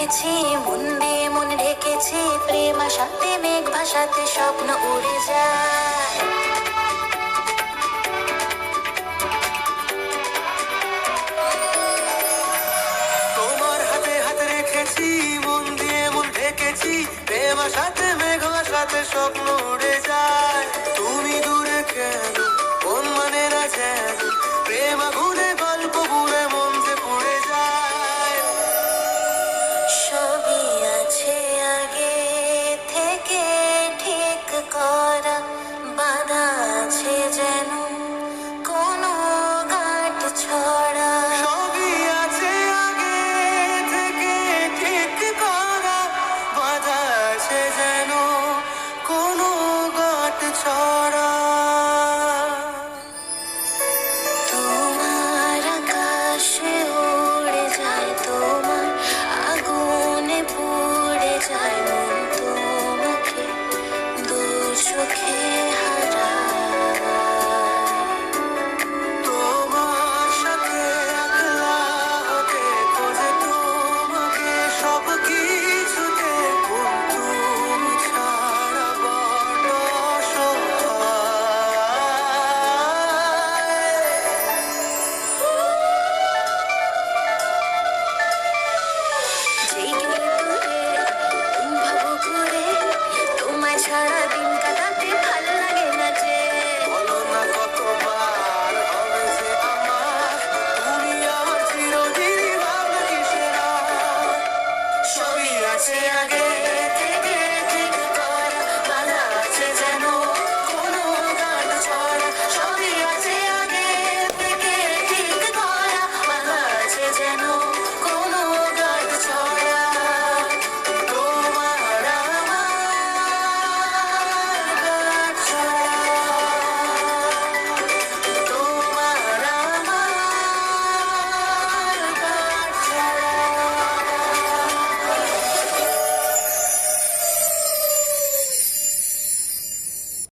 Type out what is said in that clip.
রেখেছি মন দিয়ে মন রেখেছি, প্রেম আসাতে মেঘ ভাসাতে স্বপ্ন উড়ে যায়। তোমার হাতে হাতে রেখেছি, মন দিয়ে মন ঢেকেছি, প্রেম সাথে মেঘ ভাসাতে স্বপ্ন উড়ে যায়।